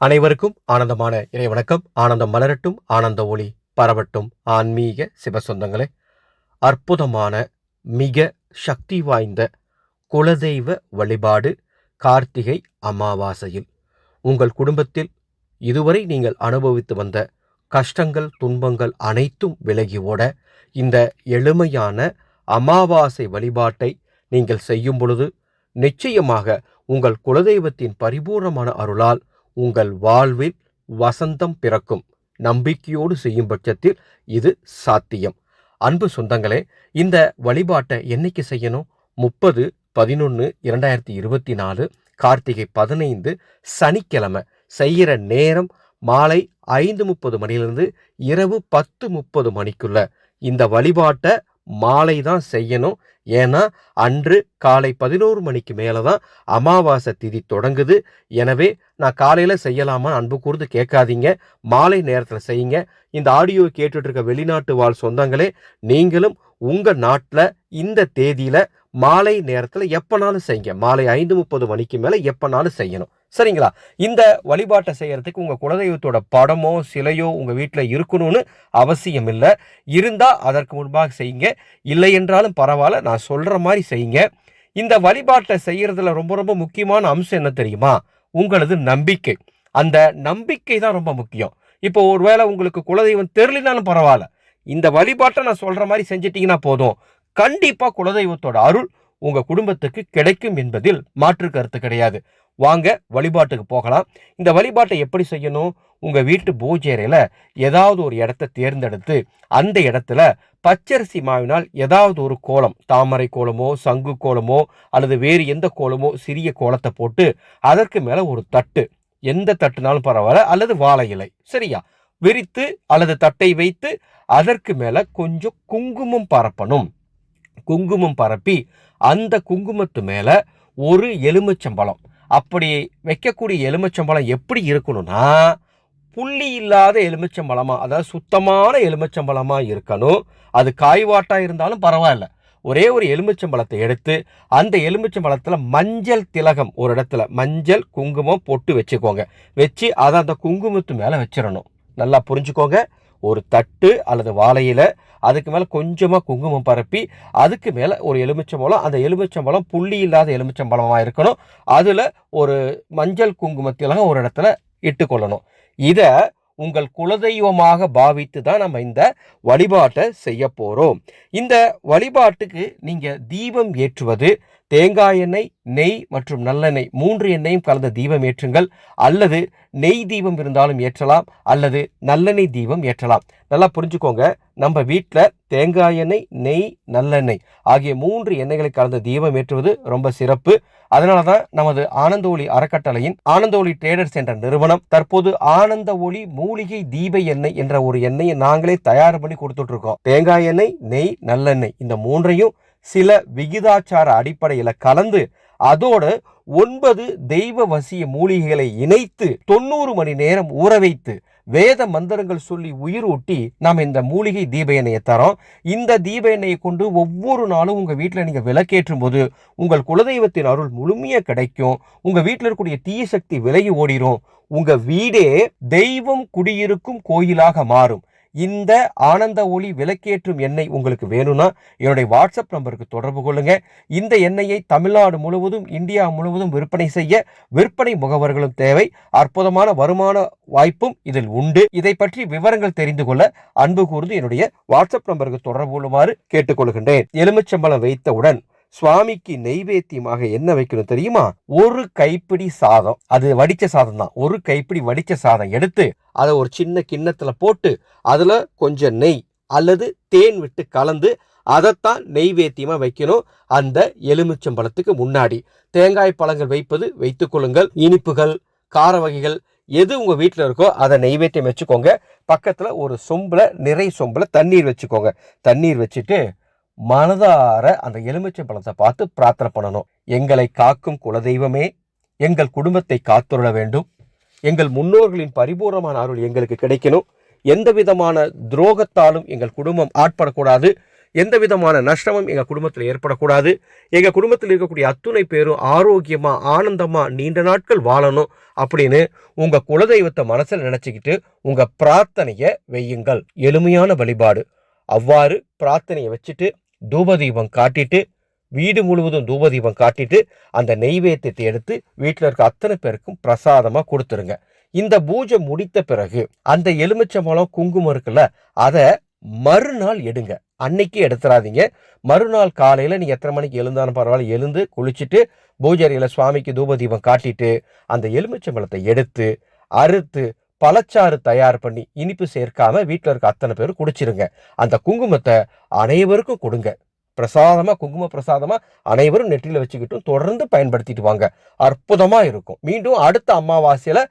அனைவருக்கும் ஆனந்தமான இறைவணக்கம் ஆனந்தம் மலரட்டும் ஆனந்த ஒளி பரவட்டும். ஆன்மீக சிவசொந்தங்களே அற்புதமான மிக சக்தி வாய்ந்த குலதெய்வ வழிபாடு கார்த்திகை அமாவாசையில். உங்கள் குடும்பத்தில் இதுவரை நீங்கள் அனுபவித்து வந்த கஷ்டங்கள் துன்பங்கள் அனைத்தும் விலகி ஓட இந்த எளிமையான அமாவாசை வழிபாட்டை நீங்கள் செய்யும் பொழுது நிச்சயமாக உங்கள் குலதெய்வத்தின் பரிபூர்ணமான அருளால் உங்கள் வாழ்வில் வசந்தம் பிறக்கும். நம்பிக்கையோடு செய்யும் பட்சத்தில் இது சாத்தியம். அன்பு சொந்தங்களே இந்த வழிபாட்டை என்னைக்கு செய்யணும்? முப்பது பதினொன்று இரண்டாயிரத்தி இருபத்தி நாலு கார்த்திகை பதினைந்து சனிக்கிழமை. செய்கிற நேரம் மாலை ஐந்து முப்பது மணிலிருந்து இரவு பத்து முப்பது மணிக்குள்ள. இந்த வழிபாட்டை மாலை தான் செய்யணும். ஏன்னா அன்று காலை பதினோரு மணிக்கு மேலே தான் அமாவாசை திதி தொடங்குது. எனவே நான் காலையில் செய்யலாமா? அன்பு கூர்ந்து கேட்காதீங்க. மாலை நேரத்தில் செய்யுங்க. இந்த ஆடியோவை கேட்டுட்ருக்க வெளிநாட்டு வாழ் சொந்தங்களே நீங்களும் உங்கள் நாட்டில் இந்த தேதியில் மாலை நேரத்தில் எப்போனாலும் செய்யுங்க. மாலை ஐந்து முப்பது மணிக்கு மேலே எப்போனாலும் செய்யணும். சரிங்களா? இந்த வழிபாட்டை செய்யறதுக்கு உங்கள் குலதெய்வத்தோட படமோ சிலையோ உங்கள் வீட்டில் இருக்கணும்னு அவசியம் இல்லை. இருந்தால் அதற்கு முன்பாக செய்யுங்க. இல்லை என்றாலும் பரவாயில்ல நான் சொல்கிற மாதிரி செய்யுங்க. இந்த வழிபாட்டை செய்கிறதுல ரொம்ப ரொம்ப முக்கியமான அம்சம் என்ன தெரியுமா? உங்களது நம்பிக்கை. அந்த நம்பிக்கை தான் ரொம்ப முக்கியம். இப்போ ஒருவேளை உங்களுக்கு குலதெய்வம் தெரியலனாலும் பரவாயில்ல. இந்த வழிபாட்டை நான் சொல்கிற மாதிரி செஞ்சிட்டிங்கன்னா போதும். கண்டிப்பாக குலதெய்வத்தோட அருள் உங்கள் குடும்பத்துக்கு கிடைக்கும் என்பதில் மாற்று கருத்து கிடையாது. வாங்க வழிபாட்டுக்கு போகலாம். இந்த வழிபாட்டை எப்படி செய்யணும்? உங்கள் வீட்டு பூஜை அறையில் ஏதாவது ஒரு இடத்த தேர்ந்தெடுத்து அந்த இடத்துல பச்சரிசி மாவினால் ஏதாவது ஒரு கோலம் தாமரை கோலமோ சங்கு கோலமோ அல்லது வேறு எந்த கோலமோ சிறிய கோலத்தை போட்டு அதற்கு மேலே ஒரு தட்டு. எந்த தட்டுனாலும் பரவாயில்ல அல்லது வாழை இலை. சரியா? விரித்து அல்லது தட்டை வைத்து அதற்கு மேலே கொஞ்சம் குங்குமம் பரப்பணும். குங்குமம் பரப்பி அந்த குங்குமத்து மேலே ஒரு எலுமிச்சம்பழம். அப்படி வைக்கக்கூடிய எலுமிச்சம்பழம் எப்படி இருக்கணும்னா புள்ளி இல்லாத எலுமிச்சம்பழமாக அதாவது சுத்தமான எலுமிச்சம்பழமாக இருக்கணும். அது காய்வாட்டாக இருந்தாலும் பரவாயில்ல. ஒரே ஒரு எலுமிச்சம்பழத்தை எடுத்து அந்த எலுமிச்சம்பழத்தில் மஞ்சள் திலகம் ஒரு இடத்துல மஞ்சள் குங்குமம் பொட்டு வச்சுக்கோங்க. வச்சு அதை அந்த குங்குமத்து மேலே வச்சிடணும். நல்லா புரிஞ்சுக்கோங்க. ஒரு தட்டு அல்லது வாழையில் அதுக்கு மேலே கொஞ்சமாக குங்குமம் பரப்பி அதுக்கு மேலே ஒரு எலுமிச்சம்பழம் அந்த எலுமிச்சம்பழம் புள்ளி இல்லாத எலுமிச்சம்பழமாக இருக்கணும். அதில் ஒரு மஞ்சள் குங்குமத்திலாம் ஒரு இடத்துல இட்டுக்கொள்ளணும் இதை உங்கள் குலதெய்வமாக பாவித்து தான் நம்ம இந்த வழிபாட்டை செய்ய போகிறோம் இந்த வழிபாட்டுக்கு நீங்கள் தீபம் ஏற்றுவது தேங்காய் எண்ணெய் நெய் மற்றும் நல்லெண்ணெய் மூன்று எண்ணெயும் கலந்த தீபம் ஏற்றுங்கள். அல்லது நெய் தீபம் இருந்தாலும் ஏற்றலாம் அல்லது நல்லெண்ணெய் தீபம் ஏற்றலாம். நல்லா புரிஞ்சுக்கோங்க. நம்ம வீட்டில் தேங்காய் எண்ணெய் நெய் நல்லெண்ணெய் ஆகிய மூன்று எண்ணெய்களை கலந்த தீபம் ஏற்றுவது ரொம்ப சிறப்பு. அதனால தான் நமது ஆனந்த ஒளி அறக்கட்டளையின் ஆனந்த ஒளி ட்ரேடர்ஸ் என்ற நிறுவனம் தற்போது ஆனந்த ஒளி மூலிகை தீப எண்ணெய் என்ற ஒரு எண்ணெயை நாங்களே தயார் பண்ணி கொடுத்துட்ருக்கோம் தேங்காய் எண்ணெய் நெய் நல்லெண்ணெய் இந்த மூன்றையும் சில விகிதாச்சார அடிப்படையில் கலந்து அதோடு ஒன்பது தெய்வ வசிய மூலிகைகளை இணைத்து தொண்ணூறு மணி நேரம் ஊற வைத்து வேத மந்திரங்கள் சொல்லி உயிர் ஊட்டி நாம் இந்த மூலிகை தீப எண்ணெயை தரோம். இந்த தீப எண்ணெயை கொண்டு ஒவ்வொரு நாளும் உங்கள் வீட்டில் நீங்கள் விளக்கேற்றும் போது உங்கள் குலதெய்வத்தின் அருள் முழுமையாக கிடைக்கும். உங்கள் வீட்டில் இருக்கக்கூடிய தீய சக்தி விலகி ஓடிரும். உங்கள் வீடே தெய்வம் குடியிருக்கும் கோயிலாக மாறும். இந்த ஆனந்த ஒளி விளக்கேற்றும் எண்ணெய் உங்களுக்கு வேணும்னா என்னுடைய வாட்ஸ்அப் நம்பருக்கு தொடர்பு கொள்ளுங்க. இந்த எண்ணெயை தமிழ்நாடு முழுவதும் இந்தியா முழுவதும் விற்பனை செய்ய விற்பனை முகவர்களும் தேவை. அற்புதமான வருமான வாய்ப்பும் இதில் உண்டு. இதை பற்றி விவரங்கள் தெரிந்து கொள்ள அன்பு கூர்ந்து என்னுடைய வாட்ஸ்அப் நம்பருக்கு தொடர்பு கொள்ளுமாறு கேட்டுக்கொள்கின்றேன். எலுமிச்சம்பழம் வைத்தவுடன் சுவாமிக்கு நெய்வேத்தியமாக என்ன வைக்கணும் தெரியுமா? ஒரு கைப்பிடி சாதம். அது வடிச்ச சாதம் தான் ஒரு கைப்பிடி வடிச்ச சாதம் எடுத்து அதை ஒரு சின்ன கிண்ணத்துல போட்டு அதுல கொஞ்சம் நெய் அல்லது தேன் விட்டு கலந்து அதைத்தான் நெய்வேத்தியமாக வைக்கணும். அந்த எலுமிச்சம்பழத்துக்கு முன்னாடி. தேங்காய் பழங்கள் வைப்பது வைத்துக்கொள்ளுங்கள் இனிப்புகள் கார வகைகள் எது உங்கள் வீட்டில் இருக்கோ அதை நெய்வேத்தியம் வச்சுக்கோங்க. பக்கத்தில் ஒரு சொம்பில் நிறை சொம்பில் தண்ணீர் வச்சுக்கோங்க. தண்ணீர் வச்சுட்டு மனதார அந்த எலுமிச்சை பழத்தை பார்த்து பிரார்த்தனை பண்ணணும். எங்களை காக்கும் குலதெய்வமே எங்கள் குடும்பத்தை காத்துள்ள வேண்டும். எங்கள் முன்னோர்களின் பரிபூர்ணமான அருள் எங்களுக்கு கிடைக்கணும். எந்த விதமான துரோகத்தாலும் எங்கள் குடும்பம் ஆட்படக்கூடாது. எந்த விதமான நஷ்டமும் எங்கள் குடும்பத்தில் ஏற்படக்கூடாது. எங்கள் குடும்பத்தில் இருக்கக்கூடிய அத்துணை பேரும் ஆரோக்கியமாக ஆனந்தமாக நீண்ட நாட்கள் வாழணும் அப்படின்னு உங்கள் குலதெய்வத்தை மனசில் நினச்சிக்கிட்டு உங்கள் பிரார்த்தனையை வையுங்கள் எளிமையான வழிபாடு. அவ்வாறு பிரார்த்தனையை வச்சுட்டு தூபதீபம் காட்டிட்டு வீடு முழுவதும் தூபதீபம் காட்டிட்டு அந்த நெய்வேத்தியத்தை எடுத்து வீட்டில் இருக்க அத்தனை பேருக்கும் பிரசாதமாக கொடுத்துருங்க. இந்த பூஜை முடித்த பிறகு அந்த எலுமிச்சம்பழம் குங்குமம் இருக்குல்ல அதை மறுநாள் எடுங்க. அன்னைக்கு எடுத்துடாதீங்க மறுநாள் காலையில் நீங்கள் எத்தனை மணிக்கு எழுந்தாலும் பரவாயில்ல எழுந்து குளிச்சுட்டு பூஜரியில் சுவாமிக்கு தூபதீபம் காட்டிட்டு அந்த எலுமிச்சம்பழத்தை எடுத்து அறுத்து பழச்சாறு தயார் பண்ணி இனிப்பு சேர்க்காம வீட்டில் இருக்க அத்தனை பேரும் குடிச்சிருங்க. அந்த குங்குமத்தை அனைவருக்கும் கொடுங்க. பிரசாதமா குங்கும பிரசாதமா அனைவரும் நெற்றியில் வச்சுக்கிட்டும் தொடர்ந்து பயன்படுத்திட்டு வாங்க. அற்புதமா இருக்கும். மீண்டும் அடுத்த அமாவாசையில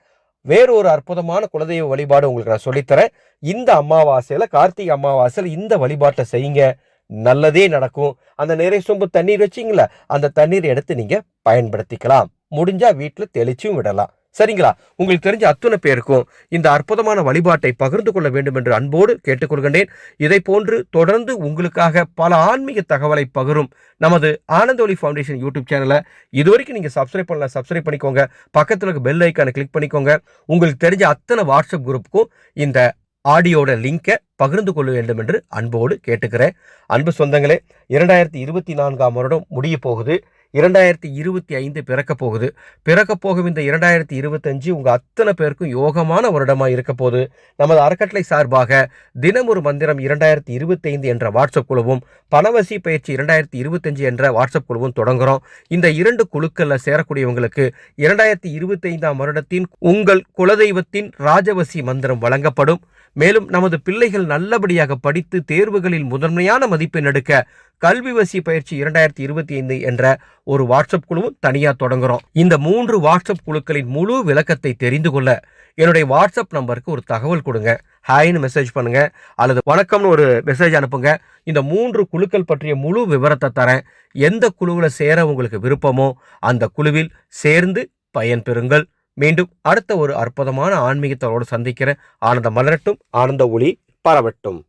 வேறொரு அற்புதமான குலதெய்வ வழிபாடு உங்களுக்கு நான் சொல்லித்தரேன். இந்த அமாவாசையில கார்த்திகை அமாவாசையில இந்த வழிபாட்டை செய்யுங்க. நல்லதே நடக்கும். அந்த நிறை சொம்பு தண்ணீர் வச்சிங்களா அந்த தண்ணீர் எடுத்து நீங்க பயன்படுத்திக்கலாம். முடிஞ்சா வீட்டில் தெளிச்சும் விடலாம். சரிங்களா? உங்களுக்கு தெரிஞ்ச அத்துணை பேருக்கும் இந்த அற்புதமான வழிபாட்டை பகிர்ந்து கொள்ள வேண்டும் என்று அன்போடு கேட்டுக்கொள்கின்றேன். இதை போன்று தொடர்ந்து உங்களுக்காக பல ஆன்மீக தகவலை பகிரும் நமது ஆனந்தோலி ஃபவுண்டேஷன் யூடியூப் சேனலை. இதுவரைக்கும் நீங்கள் சப்ஸ்கிரைப் பண்ணல சப்ஸ்கிரைப் பண்ணிக்கோங்க. பக்கத்தில் இருக்க பெல் ஐக்கானை கிளிக் பண்ணிக்கோங்க. உங்களுக்கு தெரிஞ்ச அத்தனை வாட்ஸ்அப் குரூப்புக்கும் இந்த ஆடியோட லிங்கை பகிர்ந்து கொள்ள வேண்டும் என்று அன்போடு கேட்டுக்கிறேன். அன்பு சொந்தங்களே இரண்டாயிரத்தி இருபத்தி நான்காம் வருடம் முடிய போகுது. இரண்டாயிரத்தி இருபத்தி ஐந்து பிறக்க போகுது. பிறக்க போகும் இந்த இரண்டாயிரத்தி இருபத்தஞ்சு உங்கள் அத்தனை பேருக்கும் யோகமான வருடமாக இருக்க போகுது. நமது அறக்கட்டளை சார்பாக தினம் ஒரு மந்திரம் இரண்டாயிரத்தி இருபத்தைந்து என்ற வாட்ஸ்அப் குழுவும் பணவசி பயிற்சி இரண்டாயிரத்தி இருபத்தஞ்சு என்ற வாட்ஸ்அப் குழுவும் தொடங்குறோம். இந்த இரண்டு குழுக்களில் சேரக்கூடியவங்களுக்கு இரண்டாயிரத்தி இருபத்தைந்தாம் வருடத்தின் உங்கள் குலதெய்வத்தின் ராஜவசி மந்திரம் வழங்கப்படும். மேலும் நமது பிள்ளைகள் நல்லபடியாக படித்து தேர்வுகளில் முதன்மையான மதிப்பெண் எடுக்க கல்வி வசி பயிற்சி இரண்டாயிரத்தி இருபத்தி ஐந்து என்ற ஒரு வாட்ஸ்அப் குழுவும் தனியாக தொடங்குறோம். இந்த மூன்று வாட்ஸ்அப் குழுக்களின் முழு விளக்கத்தை தெரிந்து கொள்ள என்னுடைய வாட்ஸ்அப் நம்பருக்கு ஒரு தகவல் கொடுங்க. ஹாய்னு மெசேஜ் பண்ணுங்க. அல்லது வணக்கம்னு ஒரு மெசேஜ் அனுப்புங்க. இந்த மூன்று குழுக்கள் பற்றிய முழு விவரத்தை தரேன். எந்த குழுவில் சேர உங்களுக்கு விருப்பமோ அந்த குழுவில் சேர்ந்து பயன்பெறுங்கள் மீண்டும் அடுத்த ஒரு அற்புதமான ஆன்மீகத்தோடு சந்திக்கிற ஆனந்த மலரட்டும் ஆனந்த ஒளி பரவட்டும்.